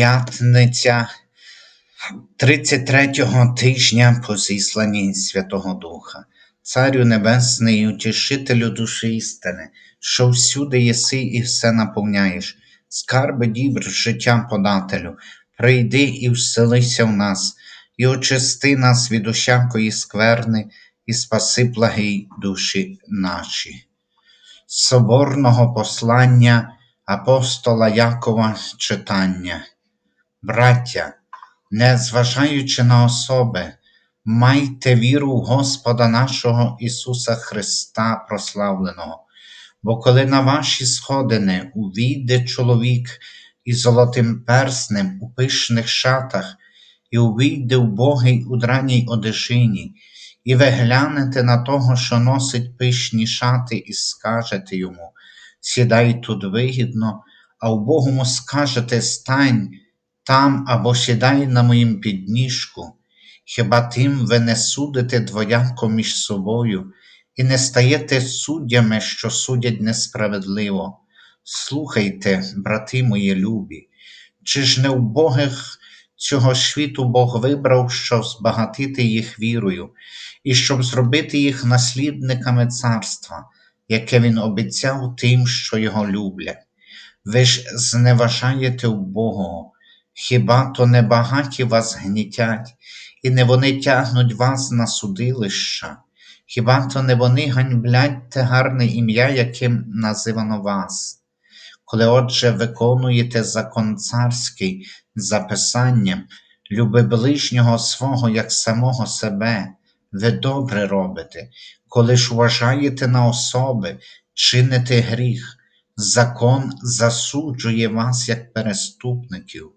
П'ятниця 33-го тижня по зісланні Святого Духа, Царю Небесний, утішителю душі істини, що всюди єси і все наповняєш, скарби дібр життя подателю, прийди і вселися в нас, і очисти нас від усякої скверни, і спаси благий душі наші. Соборного послання апостола Якова читання. Браття, не зважаючи на особи, майте віру в Господа нашого Ісуса Христа прославленого, бо коли на ваші сходини увійде чоловік із золотим перснем у пишних шатах, і увійде убогий у драній одежині, і ви глянете на того, що носить пишні шати, і скажете йому сідай тут вигідно, а убогому скажете стань там або сідай на моїм підніжку, хіба тим ви не судите двояко між собою і не стаєте суддями, що судять несправедливо. Слухайте, брати мої любі, чи ж не убогих цього світу Бог вибрав, щоб збагатити їх вірою, і щоб зробити їх наслідниками царства, яке Він обіцяв тим, що його люблять. Ви ж зневажаєте убогого, хіба то не багаті вас гнітять, і не вони тягнуть вас на судилища, хіба то не вони ганьблять те гарне ім'я, яким називано вас. Коли, отже, виконуєте закон царський за писанням, люби ближнього свого як самого себе, ви добре робите, коли ж вважаєте на особи, чините гріх, закон засуджує вас як переступників,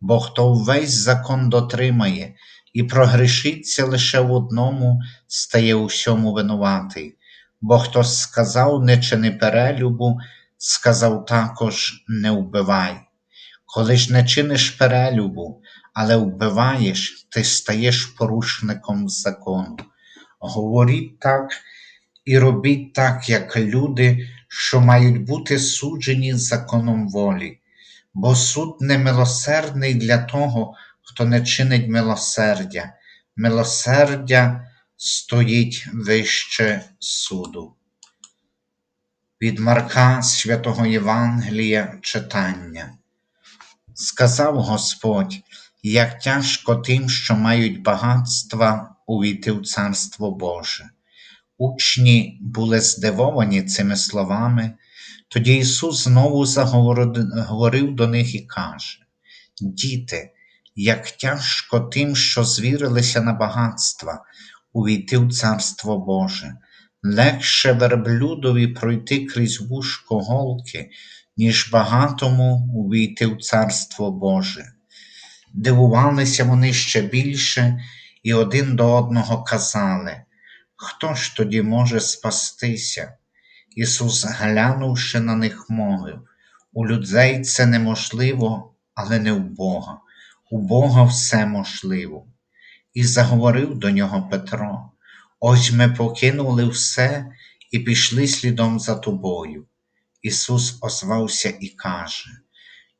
бо хто весь закон дотримає і прогрішиться лише в одному, стає у всьому винуватий, бо хто сказав не чини перелюбу, сказав також не вбивай. Коли ж не чиниш перелюбу, але вбиваєш, ти стаєш порушником закону. Говоріть так і робіть так, як люди, що мають бути суджені законом волі, бо суд не милосердний для того, хто не чинить милосердя. Милосердя стоїть вище суду. Від Марка Святого Євангелія читання. Сказав Господь, як тяжко тим, що мають багатства увійти в Царство Боже. Учні були здивовані цими словами, тоді Ісус знову заговорив до них і каже: Діти, як тяжко тим, що звірилися на багатства, увійти в Царство Боже, легше верблюдові пройти крізь вушко голки, ніж багатому увійти в Царство Боже. Дивувалися вони ще більше і один до одного казали, хто ж тоді може спастися? Ісус, глянувши на них, мовив, у людей це неможливо, але не у Бога. У Бога все можливо. І заговорив до нього Петро: Ось ми покинули все і пішли слідом за тобою. Ісус озвався і каже: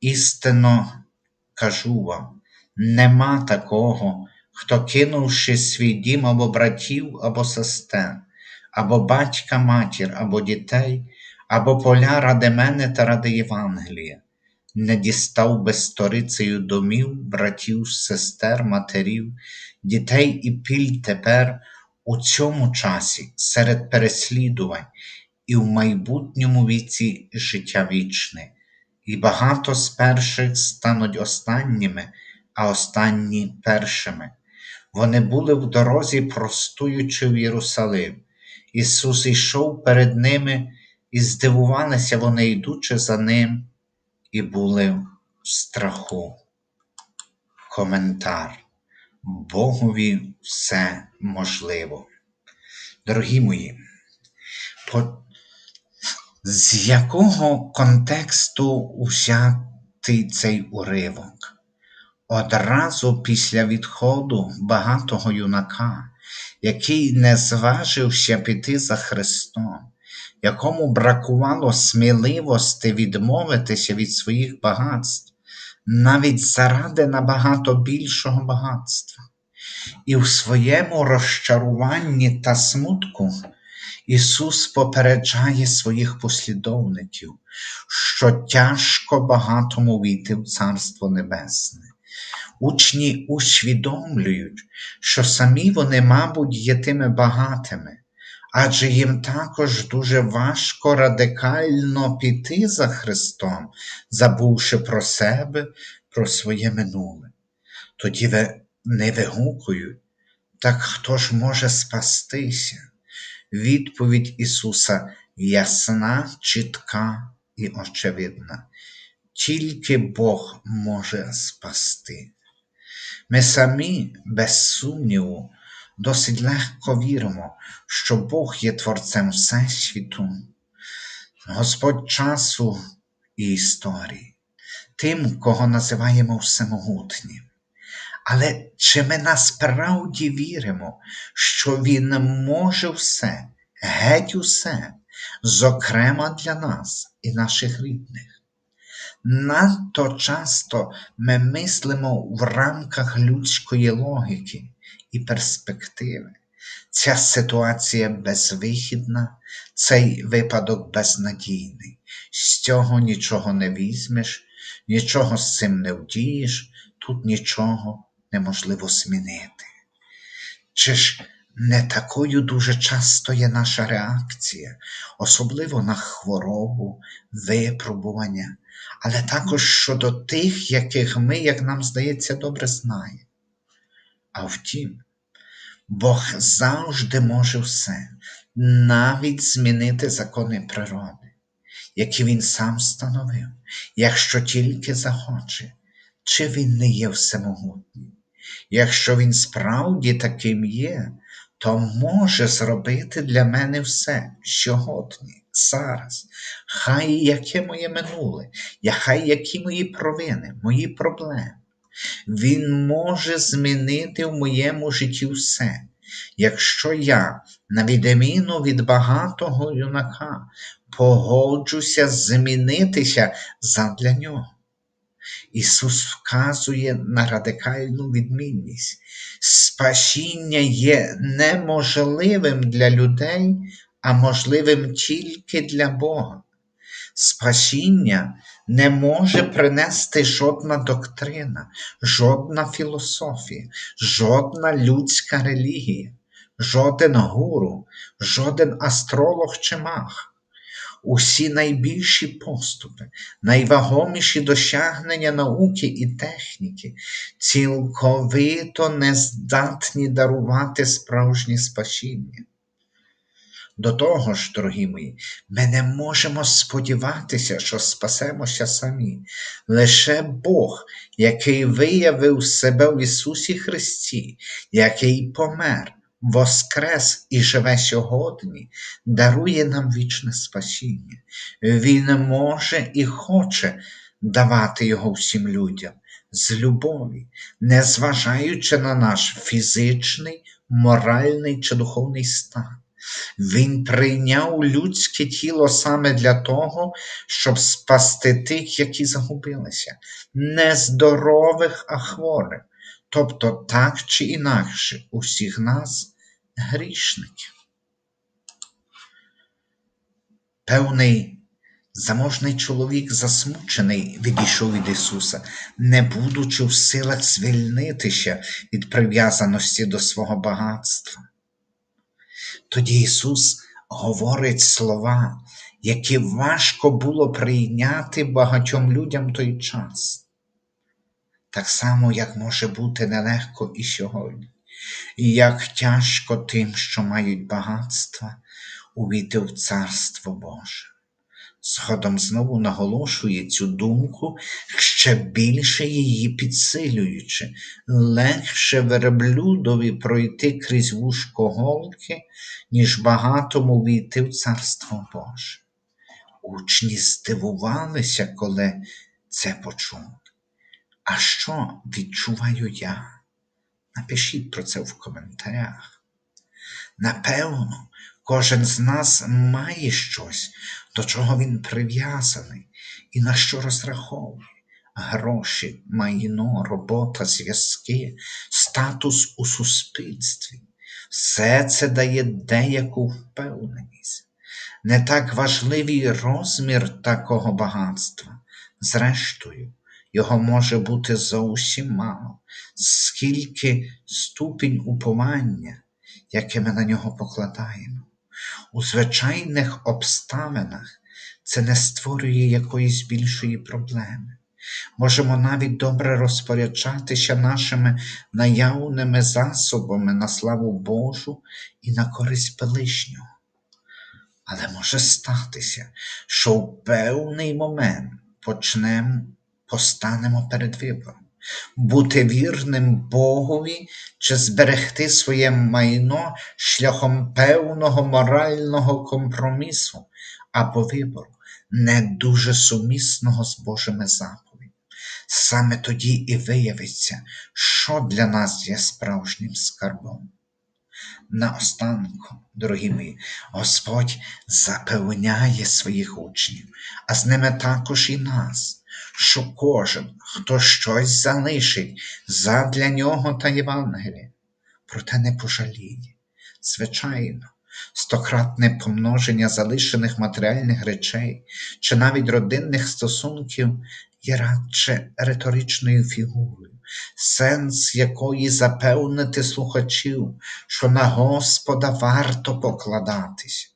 Істинно кажу вам, нема такого, хто, кинувши свій дім або братів, або сестер, або батька, матір, або дітей, або поля ради мене та ради Євангелія, не дістав би сторицею домів, братів, сестер, матерів, дітей і піль тепер у цьому часі серед переслідувань і в майбутньому віці життя вічне, і багато з перших стануть останніми, а останні першими. Вони були в дорозі, простуючи в Єрусалим. Ісус йшов перед ними, і здивувалися вони, йдучи за Ним, і були в страху. Коментар. Богові все можливо. Дорогі мої, по... з якого контексту узятий цей уривок? Одразу після відходу багатого юнака, який не зважився піти за Христом, якому бракувало сміливості відмовитися від своїх багатств, навіть заради набагато більшого багатства. І в своєму розчаруванні та смутку Ісус попереджає своїх послідовників, що тяжко багатому війти в Царство Небесне. Учні усвідомлюють, що самі вони, мабуть, є тими багатими, адже їм також дуже важко радикально піти за Христом, забувши про себе, про своє минуле. Тоді не вигукують, так хто ж може спастися? Відповідь Ісуса ясна, чітка і очевидна. Тільки Бог може спасти. Ми самі, без сумніву, досить легко віримо, що Бог є Творцем Всесвіту, Господь часу і історії, тим, кого називаємо всемогутнім. Але чи ми насправді віримо, що Він може все, геть усе, зокрема для нас і наших рідних? Надто часто ми мислимо в рамках людської логіки і перспективи. Ця ситуація безвихідна, цей випадок безнадійний. З цього нічого не візьмеш, нічого з цим не вдієш, тут нічого неможливо змінити. Чи ж не такою дуже часто є наша реакція, особливо на хворобу, випробування, але також щодо тих, яких ми, як нам здається, добре знаємо. А втім, Бог завжди може все, навіть змінити закони природи, які Він сам встановив, якщо тільки захоче, чи він не є всемогутній. Якщо він справді таким є, то може зробити для мене все сьогодні, зараз, хай яке моє минуле, хай які мої провини, мої проблеми. Він може змінити в моєму житті все. Якщо я, на відміну від багатого юнака, погоджуся змінитися задля нього. Ісус вказує на радикальну відмінність. Спасіння є неможливим для людей, а можливим тільки для Бога. Спасіння не може принести жодна доктрина, жодна філософія, жодна людська релігія, жоден гуру, жоден астролог чи мах усі найбільші поступи, найвагоміші досягнення науки і техніки, цілковито не здатні дарувати справжнє спасіння. До того ж, дорогі мої, ми не можемо сподіватися, що спасемося самі. Лише Бог, який виявив себе в Ісусі Христі, який помер, воскрес і живе сьогодні, дарує нам вічне спасіння. Він може і хоче давати його всім людям з любові, незважаючи на наш фізичний, моральний чи духовний стан. Він прийняв людське тіло саме для того, щоб спасти тих, які загубилися, не здорових, а хворих, тобто так чи інакше усіх нас грішників. Певний заможний чоловік, засмучений, відійшов від Ісуса, не будучи в силах звільнитися від прив'язаності до свого багатства. Тоді Ісус говорить слова, які важко було прийняти багатьом людям той час так само, як може бути нелегко і сьогодні, і як тяжко тим, що мають багатства, увійти в Царство Боже. Згодом знову наголошує цю думку, ще більше її підсилюючи, легше верблюдові пройти крізь вушко голки, ніж багатому війти в Царство Боже. Учні здивувалися, коли це почули. А що відчуваю я? Напишіть про це в коментарях. Напевно, кожен з нас має щось, до чого він прив'язаний і на що розраховує, гроші, майно, робота, зв'язки, статус у суспільстві. Все це дає деяку впевненість. Не так важливий розмір такого багатства. Зрештою, його може бути зовсім мало, скільки ступінь уповання, яке ми на нього покладаємо. У звичайних обставинах це не створює якоїсь більшої проблеми. Можемо навіть добре розпоряджатися нашими наявними засобами на славу Божу і на користь ближнього. Але може статися, що в певний момент почнемо, постанемо перед вибором, бути вірним Богові чи зберегти своє майно шляхом певного морального компромісу або вибору, не дуже сумісного з Божими заповідями. Саме тоді і виявиться, що для нас є справжнім скарбом. Наостанку, дорогі мої, Господь запевняє своїх учнів, а з ними також і нас, що кожен, хто щось залишить задля нього та Євангелія, проте не пожаліє. Звичайно, стократне помноження залишених матеріальних речей чи навіть родинних стосунків є радше риторичною фігурою, сенс якої запевнити слухачів, що на Господа варто покладатись.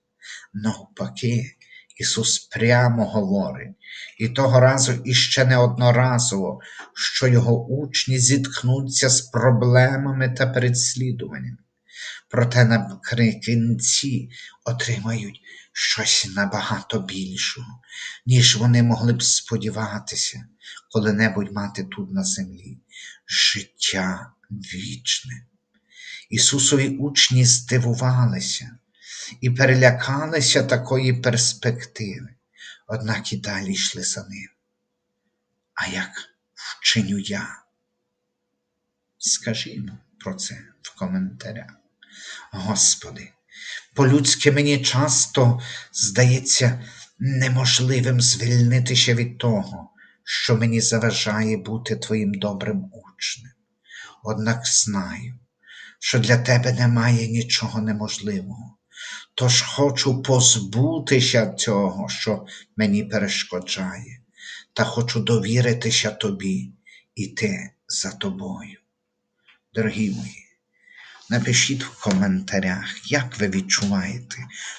Навпаки, Ісус прямо говорить, і того разу іще неодноразово, що його учні зіткнуться з проблемами та переслідуваннями. Проте наприкінці отримають щось набагато більшого, ніж вони могли б сподіватися коли-небудь мати тут на землі життя вічне. Ісусові учні здивувалися і перелякалися такої перспективи, однак і далі йшли за ним. А як вчиню я? Скажімо про це в коментарях. Господи, по-людськи мені часто здається неможливим звільнитися від того, що мені заважає бути Твоїм добрим учнем. Однак знаю, що для Тебе немає нічого неможливого, тож хочу позбутися цього, що мені перешкоджає, та хочу довіритися Тобі іти за Тобою. Дорогі мої, Напишіть в коментарях, як ви відчуваєте,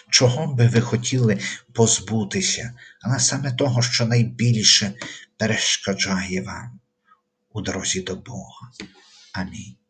чого би ви хотіли позбутися, але саме того, що найбільше перешкоджає вам у дорозі до Бога. Амінь.